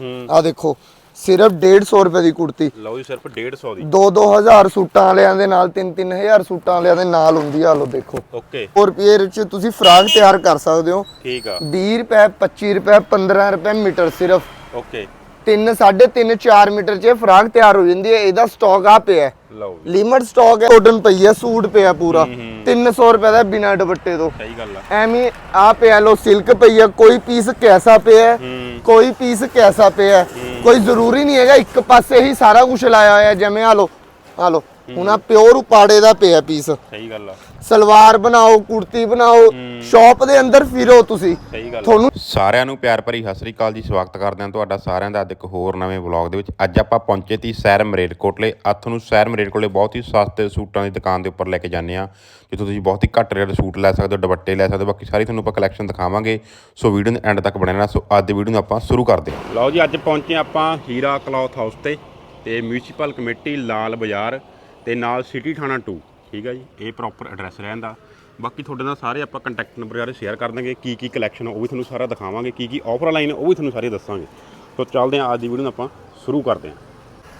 ਹੂੰ ਆ ਦੇਖੋ ਸਿਰਫ 150 ਰੁਪਏ ਦੀ ਕੁੜਤੀ। ਲਓ ਜੀ ਸਿਰਫ 150 ਦੀ। 2-2000 ਸੂਟਾਂ ਵਾਲਿਆਂ ਦੇ ਨਾਲ 3-3000 ਸੂਟਾਂ ਵਾਲਿਆਂ ਦੇ ਨਾਲ ਹੁੰਦੀ ਆ ਲੋ ਦੇਖੋ। ਓਕੇ। 4 ਰੁਪਏ ਚ ਤੁਸੀਂ ਫਰਾਕ ਤਿਆਰ ਕਰ ਸਕਦੇ ਹੋ। ਠੀਕ ਆ। 20 ਰੁਪਏ 25 ਰੁਪਏ 15 ਰੁਪਏ ਮੀਟਰ ਸਿਰਫ। ਓਕੇ। 3 3.5 4 ਮੀਟਰ ਚ ਫਰਾਕ ਤਿਆਰ ਹੋ ਜਾਂਦੀ ਹੈ ਇਹਦਾ ਸਟਾਕ ਆ ਪਿਆ। ਹੈ ਲਓ ਜੀ। ਲਿਮਟ ਸਟਾਕ ਹੈ ਕਾਟਨ ਪਈ ਹੈ ਸੂਟ ਪਿਆ ਪੂਰਾ। 300 ਰੁਪਏ ਦਾ ਬਿਨਾ ਦੁਪੱਟੇ ਤੋਂ। ਸਹੀ ਗੱਲ ਆ। ਐਵੇਂ ਆ ਪਿਆ ਲੋ ਸਿਲਕ ਪਈ ਹੈ ਕੋਈ ਪੀਸ ਕੈਸਾ ਪਿਆ ਹੈ, ਹੂੰ। ਕੋਈ ਪੀਸ ਕੈਸਾ ਪਿਆ ਹੈ। ਕੋਈ ਜ਼ਰੂਰੀ ਨਹੀਂ ਹੈਗਾ ਇੱਕ ਪਾਸੇ ਹੀ ਸਾਰਾ ਕੁਝ ਲਾਇਆ ਹੋਇਆ ਹੈ, ਜਿਵੇਂ ਆ ਲੋ ਆ ਲੋ ਹੁਣ ਆ ਪਿਓਰ ਉਪਾੜੇ ਦਾ ਪਿਆ ਪੀਸ ਸਹੀ ਗੱਲ ਆ। ਸਲਵਾਰ ਬਣਾਓ ਕੁੜਤੀ ਬਣਾਓ ਸ਼ਾਪ ਦੇ ਅੰਦਰ ਫਿਰੋ ਤੁਸੀਂ। ਸਹੀ ਗੱਲ। ਤੁਹਾਨੂੰ ਸਾਰਿਆਂ ਨੂੰ ਪਿਆਰ ਭਰੀ ਸਤਿ ਸ੍ਰੀ ਅਕਾਲ ਜੀ ਸਵਾਗਤ ਕਰਦੇ ਹਾਂ ਤੁਹਾਡਾ ਸਾਰਿਆਂ ਦਾ ਅੱਜ ਇੱਕ ਹੋਰ ਨਵੇਂ ਵਲੌਗ ਦੇ ਵਿੱਚ। ਅੱਜ ਆਪਾਂ ਪਹੁੰਚੇ ਤੀ ਸੈਰ ਮਰੇਟਕੋਟਲੇ ਅੱਥ ਨੂੰ ਸੈਰ ਮਰੇਟਕੋਟਲੇ ਬਹੁਤ ਹੀ ਸਸਤੇ ਸੂਟਾਂ ਦੀ ਦੁਕਾਨ ਦੇ ਉੱਪਰ ਲੈ ਕੇ ਜਾਂਦੇ ਆ ਜਿੱਥੋਂ ਤੁਸੀਂ ਬਹੁਤ ਹੀ ਘੱਟ ਰੇਟ ਸੂਟ ਲੈ ਸਕਦੇ ਹੋ ਦੁਪੱਟੇ ਲੈ ਸਕਦੇ ਹੋ। ਬਾਕੀ ਸਾਰੀ ਤੁਹਾਨੂੰ ਆਪਾਂ ਕਲੈਕਸ਼ਨ ਦਿਖਾਵਾਂਗੇ। ਸੋ ਵੀਡੀਓ ਦੇ ਐਂਡ ਤੱਕ ਬਣੇ ਰਹਿਣਾ। ਸੋ ਅੱਜ ਦੀ ਵੀਡੀਓ ਨੂੰ ਆਪਾਂ ਸ਼ੁਰੂ ਕਰਦੇ ਹਾਂ। ਲਓ ਜੀ ਅੱਜ ਪਹੁੰਚੇ ਆਪਾਂ ਹੀਰਾ ਕਲੌਥ ਹਾਊਸ ਤੇ ਤੇ ਮਿਊਨਿਸਪਲ ਕਮੇਟੀ ਲਾਲ ਬਾਜ਼ਾਰ। ਤੇ ਨਾਲ ਸਿਟੀ ਥਾਣਾ 2 ਠੀਕ ਹੈ ਜੀ ਇਹ ਪ੍ਰੋਪਰ ਐਡਰੈਸ ਰਹਿੰਦਾ ਬਾਕੀ ਤੁਹਾਡੇ ਨਾਲ ਸਾਰੇ ਆਪਾਂ ਕੰਟੈਕਟ ਨੰਬਰ ਵਗੈਰਾ ਸ਼ੇਅਰ ਕਰ ਦਾਂਗੇ ਕੀ ਕੀ ਕਲੈਕਸ਼ਨ ਉਹ ਵੀ ਤੁਹਾਨੂੰ ਸਾਰਾ ਦਿਖਾਵਾਂਗੇ ਕੀ ਕੀ ਆਫਰ ਲਾਈਨ ਉਹ ਵੀ ਤੁਹਾਨੂੰ ਸਾਰੇ ਦੱਸਾਂਗੇ। ਸੋ ਚੱਲਦੇ ਹਾਂ ਅੱਜ ਦੀ ਵੀਡੀਓ ਨੂੰ ਆਪਾਂ ਸ਼ੁਰੂ ਕਰਦੇ ਹਾਂ।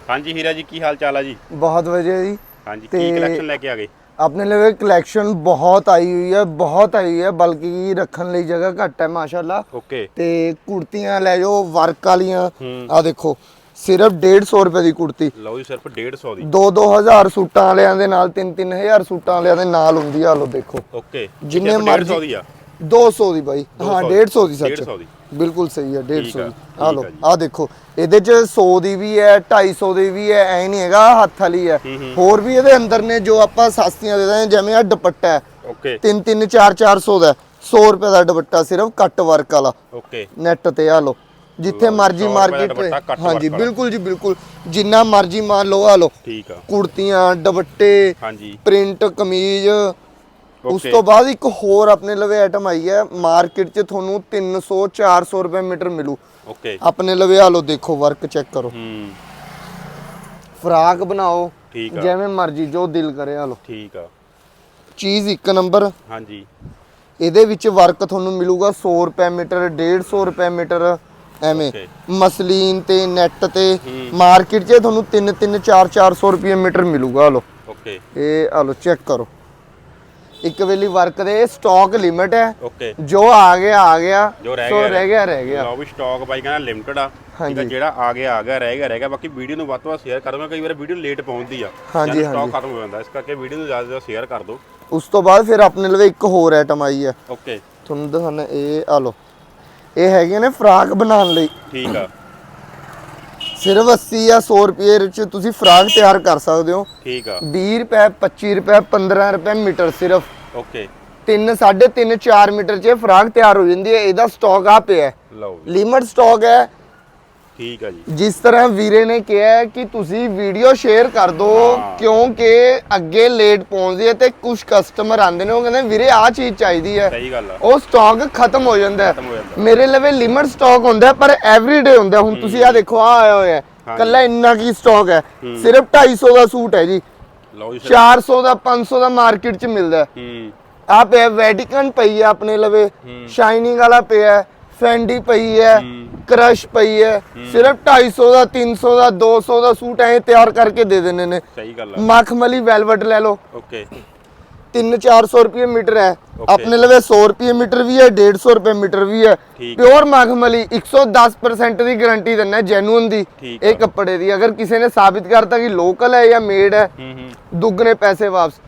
ਹਾਂਜੀ ਹੀਰਾ ਜੀ ਕੀ ਹਾਲ ਚਾਲ ਆ ਜੀ? ਬਹੁਤ ਵਧੀਆ ਜੀ। ਹਾਂਜੀ ਕੀ ਕਲੈਕਸ਼ਨ ਲੈ ਕੇ ਆ ਗਏ? ਆਪਣੇ ਲਈ ਕਲੈਕਸ਼ਨ ਬਹੁਤ ਆਈ ਹੋਈ ਹੈ ਬਹੁਤ ਆਈ ਹੋਈ ਹੈ ਬਲਕਿ ਰੱਖਣ ਲਈ ਜਗ੍ਹਾ ਘੱਟ ਹੈ ਮਾਸ਼ਾਅੱਲਾ। ਓਕੇ ਤੇ ਕੁੜਤੀਆਂ ਲੈ ਜਾਓ ਵਰਕ ਵਾਲੀਆਂ। ਆ ਦੇਖੋ ਸਿਰਫ 150 ਰੁਪਏ ਦੀ ਕੁੜਤੀ। ਲਓ ਜੀ ਸਿਰਫ 150 ਦੀ। 2-2000 ਸੂਟਾਂ ਵਾਲਿਆਂ ਦੇ ਨਾਲ 3-3000 ਸੂਟਾਂ ਵਾਲਿਆਂ ਦੇ ਨਾਲ ਹੁੰਦੀ ਆ ਲੋ ਦੇਖੋ। ਓਕੇ। ਜਿੰਨੇ ਸਿਰਫ 150 ਮਰਜ਼ੀ- ਦੀ ਆ। 200 ਦੀ ਬਾਈ। ਹਾਂ 150 ਦੀ ਸੱਚ। 150 ਦੀ। ਬਿਲਕੁਲ ਸਹੀ ਹੈ 150 ਠੀਕ ਆ, ਦੀ। ਆ ਲੋ ਆ ਦੇਖੋ ਇਹਦੇ ਚ 100 ਦੀ ਵੀ ਹੈ 250 ਦੀ ਵੀ ਹੈ ਐ ਨਹੀਂ ਹੈਗਾ ਹੱਥ ਵਾਲੀ ਹੈ। ਹੋਰ ਵੀ ਇਹਦੇ ਅੰਦਰ ਨੇ ਜੋ ਆਪਾਂ ਸਸਤੀਆਂ ਦੇ ਦਾਂ ਜਿਵੇਂ ਆ ਦੁਪੱਟਾ ਓਕੇ। 3 3 4 400 ਦਾ 100 ਰੁਪਏ ਦਾ ਦੁਪੱਟਾ ਸਿਰਫ ਕੱਟ ਵਰਕ ਵਾਲਾ। ਓਕੇ। ਨੈਟ ਤੇ ਆ ਲੋ ਜਿੱਥੇ ਲਓ, ਮਰਜ਼ੀ 100 ਰੁਪਏ ਦਾ ਮਾਰਕੀਟ ਹਾਂਜੀ। ਬਿਲਕੁਲ ਜੀ ਬਿਲਕੁਲ। ਜਿੰਨਾ ਮਰਜ਼ੀ ਮਾਰ ਲਓ ਆ ਲੋ ਠੀਕ ਆ। ਕੁੜਤੀਆਂ ਦੁਪੱਟੇ ਹਾਂਜੀ। ਪ੍ਰਿੰਟ ਕਮੀਜ਼। ਉਸ. ਤੋਂ ਬਾਅਦ ਇੱਕ ਹੋਰ ਆਪਣੇ ਲਵੇ ਆਈਟਮ ਆਈ ਹੈ ਮਾਰਕੀਟ 'ਚ ਤੁਹਾਨੂੰ 300 400 ਰੁਪਏ ਮੀਟਰ ਮਿਲੂ। ਓਕੇ। ਆਪਣੇ ਲਵੇ ਆ ਲੋ ਦੇਖੋ ਵਰਕ ਚੈੱਕ ਕਰੋ। ਹੂੰ। ਫਰਾਕ ਬਣਾਓ ਠੀਕ ਆ। ਜਿਵੇਂ ਮਰਜ਼ੀ ਜੋ ਦਿਲ ਕਰੇ ਆ ਲੋ ਠੀਕ ਆ। ਚੀਜ਼ ਇੱਕ ਨੰਬਰ। ਹਾਂਜੀ। ਇਹਦੇ ਵਿੱਚ ਵਰਕ ਤੁਹਾਨੂੰ ਮਿਲੂਗਾ 100 ਰੁਪਏ ਮੀਟਰ 150 ਰੁਪਏ ਮੀਟਰ। ਐਵੇਂ. ਮਸਲੀਨ ਤੇ ਨੈਟ ਤੇ ਮਾਰਕੀਟ 'ਚ ਤੁਹਾਨੂੰ 3 3 4 400 ਰੁਪਏ ਮੀਟਰ ਮਿਲੂਗਾ ਲੋ ਓਕੇ ਇਹ ਆ ਲੋ ਚੈੱਕ ਕਰੋ। ਇੱਕ ਵੇਲੀ ਵਰਕ ਦੇ ਸਟਾਕ ਲਿਮਿਟ ਹੈ। ਜੋ ਆ ਗਿਆ ਆ ਗਿਆ। ਜੋ ਰਹਿ ਸੋ ਗਿਆ ਰਹਿ ਗਿਆ ਰਹਿ ਗਿਆ। ਲਓ ਵੀ ਸਟਾਕ ਬਾਈ ਕਹਿੰਦਾ ਲਿਮਟਿਡ ਆ। ਹਾਂਜੀ। ਜਿਹੜਾ ਆ ਗਿਆ ਆ ਗਿਆ ਰਹਿ ਗਿਆ ਰਹਿ ਗਿਆ। ਬਾਕੀ ਵੀਡੀਓ ਨੂੰ ਵੱਧ ਤੋਂ ਵੱਧ ਸ਼ੇਅਰ ਕਰ ਦਿਓ ਕਈ ਵਾਰ ਵੀਡੀਓ ਲੇਟ ਪਹੁੰਚਦੀ ਆ। ਹਾਂਜੀ, ਸਟਾਕ ਹਾਂਜੀ। ਖਤਮ ਹੋ ਜਾਂਦਾ ਇਸ ਕਰਕੇ ਵੀਡੀਓ ਨੂੰ ਜ਼ਿਆਦਾ ਜ਼ਿਆਦਾ ਸ਼ੇਅਰ ਕਰ ਦਿਓ। ਉਸ ਤੋਂ ਬਾਅਦ ਫਿਰ ਆਪਣੇ ਲਵੇ ਇੱਕ ਹੋਰ ਆਈਟਮ ਆਈ ਹੈ। ਓਕੇ ਤੁਹਾਨੂੰ ਦਿਖਾਣਾ ਇਹ ਆ ਲੋ ਇਹ ਹੈਗੇ ਨੇ ਫਰਾਕ ਬਣਾਉਣ ਲਈ। ਠੀਕ ਆ। ਸਿਰਫ 80 ਜਾਂ 100 ਰੁਪਏ ਚ ਤੁਸੀਂ ਫਰਾਕ ਤਿਆਰ ਕਰ ਸਕਦੇ ਹੋ। ਠੀਕ ਆ। 20 ਰੁਪਏ 25 ਰੁਪਏ 15 ਰੁਪਏ ਮੀਟਰ ਸਿਰਫ। ਓਕੇ। 3 3.5 4 ਮੀਟਰ ਚ ਫਰਾਕ ਤਿਆਰ ਹੋ ਜਾਂਦੀ ਹੈ। ਇਹਦਾ ਸਟਾਕ ਆ ਪਿਆ ਹੈ। ਲਓ ਲਿਮਟ ਸਟਾਕ ਹੈ। ਠੀਕ ਆ ਜੀ। ਜਿਸ ਤਰ੍ਹਾਂ ਵੀਰੇ ਨੇ ਕਿਹਾ ਕਿ ਤੁਸੀਂ ਵੀਡੀਓ ਸ਼ੇਅਰ ਕਰ ਦਿਓ। ਕਿਉਂਕਿ ਅੱਗੇ ਲੇਟ ਪਹੁੰਚਦੀ ਹੈ ਤੇ ਕੁਝ ਕਸਟਮਰ ਆਉਂਦੇ ਨੇ ਉਹ ਕਹਿੰਦੇ ਵੀਰੇ ਆਹ ਚੀਜ਼ ਚਾਹੀਦੀ ਹੈ। ਸਹੀ ਗੱਲ ਆ। ਉਹ ਸਟਾਕ ਖਤਮ ਹੋ ਜਾਂਦਾ ਹੈ। ਮੇਰੇ ਲਵੇ ਲਿਮਟ ਸਟਾਕ ਹੁੰਦਾ ਪਰ ਐਵਰੀਡੇ ਹੁੰਦਾ। ਹੁਣ ਤੁਸੀਂ ਆ ਦੇਖੋ ਆ ਆਇਆ ਹੋਇਆ। ਕੱਲਾ ਇੰਨਾ ਕੀ ਸਟਾਕ ਹੈ? ਸਿਰਫ 250 ਦਾ ਸੂਟ ਹੈ ਜੀ। ਲਓ ਜੀ ਸਿਰਫ- 400 ਦਾ 500 ਦਾ ਮਾਰਕੀਟ 'ਚ ਮਿਲਦਾ ਹੈ। ਆ ਪਿਆ ਵੈਟੀਕਨ ਪਈ ਹੈ ਆਪਣੇ ਲਵੇ। ਸ਼ਾਈਨਿੰਗ ਵਾਲਾ ਪਿਆ ਹੈ। ਫੈਂਡੀ ਪਈ ਹੈ। ਕ੍ਰਸ਼ ਪਈ ਹੈ। ਸਿਰਫ 250 ਦਾ 300 ਦਾ 200 ਦਾ ਸੂਟ ਐ ਤਿਆਰ ਕਰਕੇ ਦੇ ਦੇਣੇ ਨੇ। ਸਹੀ ਗੱਲ ਆ। ਮਖਮਲੀ ਵੈਲਵਟ ਲੈ ਲਓ। ਓਕੇ। 3-400 ਰੁਪਏ ਮੀਟਰ ਹੈ. ਆਪਣੇ ਲਵੇ 100 ਰੁਪਏ ਮੀਟਰ ਵੀ ਹੈ 150 ਰੁਪਏ ਮੀਟਰ ਵੀ ਹੈ। ਪਿਓਰ ਮਖਮਲੀ 110% ਦੀ ਗਾਰੰਟੀ ਦਿੰਨਾ ਜੈਨੂਇਨ ਦੀ। ਇਹ ਕੱਪੜੇ ਦੀ। ਅਗਰ ਕਿਸੇ ਨੇ ਸਾਬਿਤ ਕਰਤਾ ਕਿ ਲੋਕਲ ਹੈ ਜਾਂ ਮੇਡ ਹੈ ਹੂੰ ਹੂੰ। ਦੁੱਗਣੇ ਪੈਸੇ ਵਾਪਸ।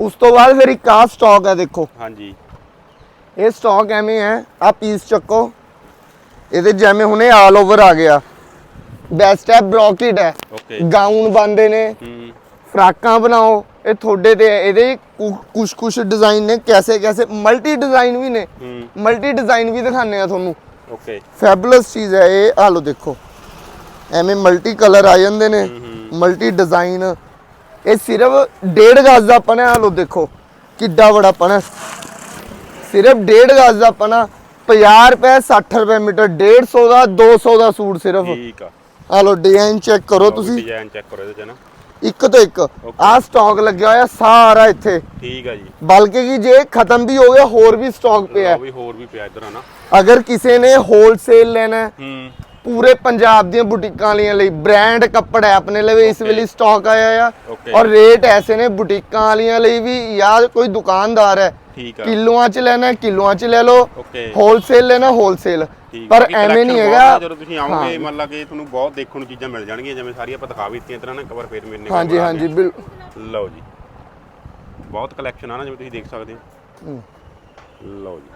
ਉਸ ਤੋਂ ਬਾਅਦ ਫਿਰ ਇੱਕ ਆ ਸਟਾਕ ਹੈ ਦੇਖੋ। ਹਾਂਜੀ। ਇਹ ਸਟਾਕ ਐਵੇਂ ਹੈ ਆ ਪੀਸ ਚੱਕੋ। ਇਹਦੇ ਜਿਵੇਂ ਹੁਣੇ ਆਲ ਓਵਰ ਆ ਗਿਆ। ਬੈਸਟ ਹੈ ਬ੍ਰੋਕੇਡ ਹੈ। ਓਕੇ ਗਾਊਨ ਬੰਦੇ ਨੇ। ਹੂੰ। ਫਰਾਕਾਂ ਬਣਾਓ। ਇਹ ਤੁਹਾਡੇ ਤੇ ਹੈ। ਇਹਦੇ ਕੁਝ ਕੁਝ ਡਿਜ਼ਾਈਨ ਨੇ ਕੈਸੇ ਕੈਸੇ ਮਲਟੀ ਡਿਜ਼ਾਈਨ ਵੀ ਨੇ। ਹੂੰ। ਮਲਟੀ ਡਿਜ਼ਾਈਨ ਵੀ ਦਿਖਾਣੇ ਆ ਤੁਹਾਨੂੰ। ਓਕੇ ਫੈਬੂਲਸ ਚੀਜ਼ ਹੈ ਇਹ। ਆ ਲਓ ਦੇਖੋ। ਐਵੇਂ ਮਲਟੀ ਕਲਰ ਆ ਜਾਂਦੇ ਨੇ। ਮਲਟੀ ਡਿਜ਼ਾਈਨ ਇਹ ਸਿਰਫ 1.5 ਗਜ਼ ਦਾ ਪਣਾ ਆ ਲਓ ਦੇਖੋ। ਕਿੱਡਾ ਬੜਾ ਪਣਾ ਸਿਰਫ 1.5 ਗਜ਼ ਦਾ ਪਣਾ 50 ਰੁਪਏ 60 ਰੁਪਏ ਮੀਟਰ 150 ਦਾ 200 ਦਾ ਸੂਟ ਸਿਰਫ। ਠੀਕ ਆ। ਆ ਲਓ ਡਿਜ਼ਾਈਨ ਚੈੱਕ ਕਰੋ ਤੁਸੀਂ। ਡਿਜ਼ਾਈਨ ਚੈੱਕ ਕਰੋ ਇਹਦੇ ਚ ਨਾ। ਇੱਕ ਤੋਂ ਇੱਕ। ਆ ਸਟਾਕ ਲੱਗਿਆ ਹੋਇਆ ਸਾਰਾ ਇੱਥੇ। ਠੀਕ ਆ ਜੀ। ਬਲਕਿ ਕਿ ਜੇ ਖਤਮ ਵੀ ਹੋ ਗਿਆ ਹੋਰ ਵੀ ਸਟਾਕ ਪਿਆ। ਹੈ। ਵੀ ਹੋਰ ਵੀ ਪਿਆ ਇਧਰ ਆ ਨਾ। ਅਗਰ ਕਿਸੇ ਨੇ ਹੋਲਸੇਲ ਲੈਣਾ ਹੈ ਪੂਰੇ ਪੰਜਾਬ ਦੀਆਂ ਬੁਟੀਕਾਂ ਵਾਲੀਆਂ ਲਈ ਬ੍ਰਾਂਡ ਕੱਪੜਾ ਹੈ ਆਪਣੇ ਲਈ ਇਸ ਵੇਲੇ ਸਟਾਕ ਆਇਆ ਆ. ਔਰ ਰੇਟ ਐਸੇ ਨੇ ਬੁਟੀਕਾਂ ਵਾਲੀਆਂ ਲਈ ਵੀ ਜਾਂ ਕੋਈ ਦੁਕਾਨਦਾਰ ਹੈ ਠੀਕ ਆ। ਕਿਲੋਆਂ ਚ ਲੈਣਾ ਕਿਲੋਆਂ ਚ ਲੈ ਲਓ। ਓਕੇ ਹੋਲਸੇਲ ਲੈਣਾ ਹੋਲਸੇਲ ਪਰ ਐਵੇਂ ਨਹੀਂ ਹੈਗਾ। ਜਦੋਂ ਤੁਸੀਂ ਆਓਗੇ ਮੰਨ ਲਾ ਕਿ ਤੁਹਾਨੂੰ ਬਹੁਤ ਦੇਖਣ ਨੂੰ ਚੀਜ਼ਾਂ ਮਿਲ ਜਾਣਗੀਆਂ ਜਿਵੇਂ ਸਾਰੀਆਂ ਆਪਾਂ ਦਿਖਾ ਵੀ ਦਿੱਤੀਆਂ ਤਰ੍ਹਾਂ ਨਾ ਕਵਰ ਫੇਰ ਮੇਰੇ ਨੇ ਹਾਂਜੀ ਹਾਂਜੀ ਗਏ। ਬਿਲ ਲਓ ਜੀ। ਬਹੁਤ ਕਲੈਕਸ਼ਨ ਆ ਨਾ ਜਿਵੇਂ ਤੁਸੀਂ ਦੇਖ ਸਕਦੇ ਹੋ। ਲਓ ਜੀ।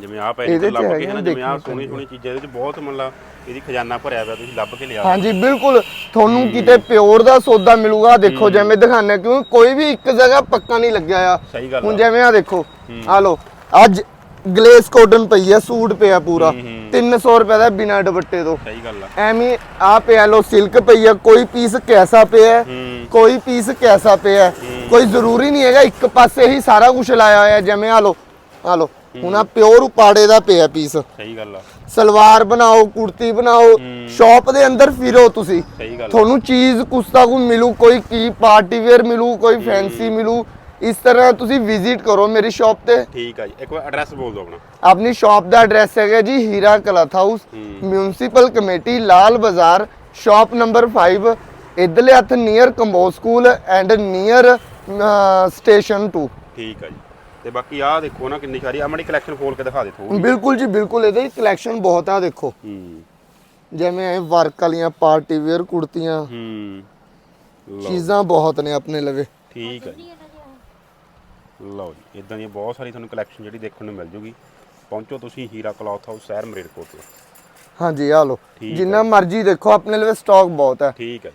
ਜਿਵੇਂ ਆਹ ਪੈਸੇ ਇਹਦੇ ਚ ਲੱਭ ਕੇ ਹੈ ਨਾ ਜਿਵੇਂ ਦੇਖਣੀਆਂ ਸੋਹਣੀ ਸੋਹਣੀ ਚੀਜ਼ਾਂ ਇਹਦੇ ਚ ਬਹੁਤ ਮਤਲਬ ਇਹਦੀ ਖਜ਼ਾਨਾ ਭਰਿਆ ਹੋਇਆ ਤੁਸੀਂ ਲੱਭ ਕੇ ਲਿਆ। ਹਾਂਜੀ ਬਿਲਕੁਲ। ਤੁਹਾਨੂੰ ਕਿਤੇ ਪਿਓਰ ਦਾ ਸੌਦਾ ਮਿਲੂਗਾ ਦੇਖੋ ਜਿਵੇਂ ਦਿਖਾਣਾ ਕਿਉਂਕਿ ਕੋਈ ਵੀ ਇੱਕ ਜਗ੍ਹਾ ਪੱਕਾ ਨਹੀਂ ਲੱਗਿਆ ਆ। ਸਹੀ ਗੱਲ ਹੁਣ ਆ। ਜਿਵੇਂ ਆ ਦੇਖੋ ਆ ਲੋ ਅੱਜ ਗਲੇਸ ਕਾਟਨ ਪਈ ਆ ਸੂਟ ਪਿਆ ਪੂਰਾ। 300 ਰੁਪਏ ਦਾ ਬਿਨਾ ਦੁਪੱਟੇ ਤੋਂ। ਸਹੀ ਗੱਲ ਆ। ਐਵੇਂ ਆ ਪਿਆ ਲੋ ਸਿਲਕ ਪਈ ਆ ਕੋਈ ਪੀਸ ਕੈਸਾ ਪਿਆ ਹੈ, ਹੂੰ। ਕੋਈ ਪੀਸ ਕੈਸਾ ਪਿਆ ਹੈ। ਕੋਈ ਜ਼ਰੂਰੀ ਨਹੀਂ ਹੈਗਾ ਇੱਕ ਪਾਸੇ ਹੀ ਸਾਰਾ ਕੁਝ ਲਾਇਆ ਹੋਇਆ ਜਿਵੇਂ ਆ ਲੋ ਆ ਲੋ ਹੁਣ ਆ ਪਿਓਰ ਉਪਾੜੇ ਦਾ ਪਿਆ ਪੀਸ ਸਹੀ ਗੱਲ ਆ। ਸਲਵਾਰ ਬਣਾਓ ਕੁੜਤੀ ਬਣਾਓ ਸ਼ਾਪ ਦੇ ਅੰਦਰ ਫਿਰੋ ਤੁਸੀਂ। ਸਹੀ ਗੱਲ ਤੁਹਾਨੂੰ ਚੀਜ਼ ਕੁਛ ਤਾਂ ਕੁਛ ਮਿਲੂ ਕੋਈ ਕੀ ਪਾਰਟੀ ਵੇਅਰ ਮਿਲੂ ਕੋਈ ਫੈਂਸੀ ਮਿਲੂ ਇਸ ਤਰ੍ਹਾਂ ਤੁਸੀਂ ਵਿਜ਼ਿਟ ਕਰੋ ਮੇਰੀ ਸ਼ਾਪ ਤੇ। ਠੀਕ ਆ ਜੀ। ਇੱਕ ਵਾਰ ਐਡਰੈਸ ਬੋਲ ਦਿਓ ਆਪਣਾ। ਆਪਣੀ ਸ਼ਾਪ ਦਾ ਐਡਰੈਸ ਹੈਗਾ ਜੀ Heera cloth house municipal committee Lal Bazaar shop number 5 ਇਧਰਲੇ ਹੱਥ near combo school and near station 2 ਠੀਕ ਆ ਜੀ। ਤੇ ਬਾਕੀ ਆਹ ਦੇਖੋ ਨਾ ਕਿੰਨੀ ਸਾਰੀ ਆ ਮਾੜੀ ਕਲੈਕਸ਼ਨ ਖੋਲ ਕੇ ਦਿਖਾ ਦੇ ਥੋੜੀ ਬਿਲਕੁਲ ਜੀ ਬਿਲਕੁਲ ਇਹਦੇ ਕਲੈਕਸ਼ਨ ਬਹੁਤ ਆ ਦੇਖੋ। ਹੂੰ। ਜਿਵੇਂ ਐ ਵਰਕ ਵਾਲੀਆਂ ਪਾਰਟੀ ਵੇਅਰ ਕੁੜਤੀਆਂ। ਹੂੰ। ਲਓ ਚੀਜ਼ਾਂ ਬਹੁਤ ਨੇ ਆਪਣੇ ਲਵੇ। ਠੀਕ ਆ ਜੀ। ਲਓ ਜੀ ਇਦਾਂ ਦੀਆਂ ਬਹੁਤ ਸਾਰੀ ਤੁਹਾਨੂੰ ਕਲੈਕਸ਼ਨ ਜਿਹੜੀ ਦੇਖਣ ਨੂੰ ਮਿਲ ਜੂਗੀ। ਪਹੁੰਚੋ ਤੁਸੀਂ ਹੀਰਾ ਕਲੌਥ ਹਾਊਸ ਸ਼ਹਿਰ ਮਰੇਡਕੋਟ ਹਾਂਜੀ ਆ ਲੋ ਠੀਕ ਜਿੰਨਾ ਮਰਜ਼ੀ ਦੇਖੋ ਆਪਣੇ ਲਵੇ ਸਟਾਕ ਬਹੁਤ ਹੈ ਠੀਕ ਜੀ।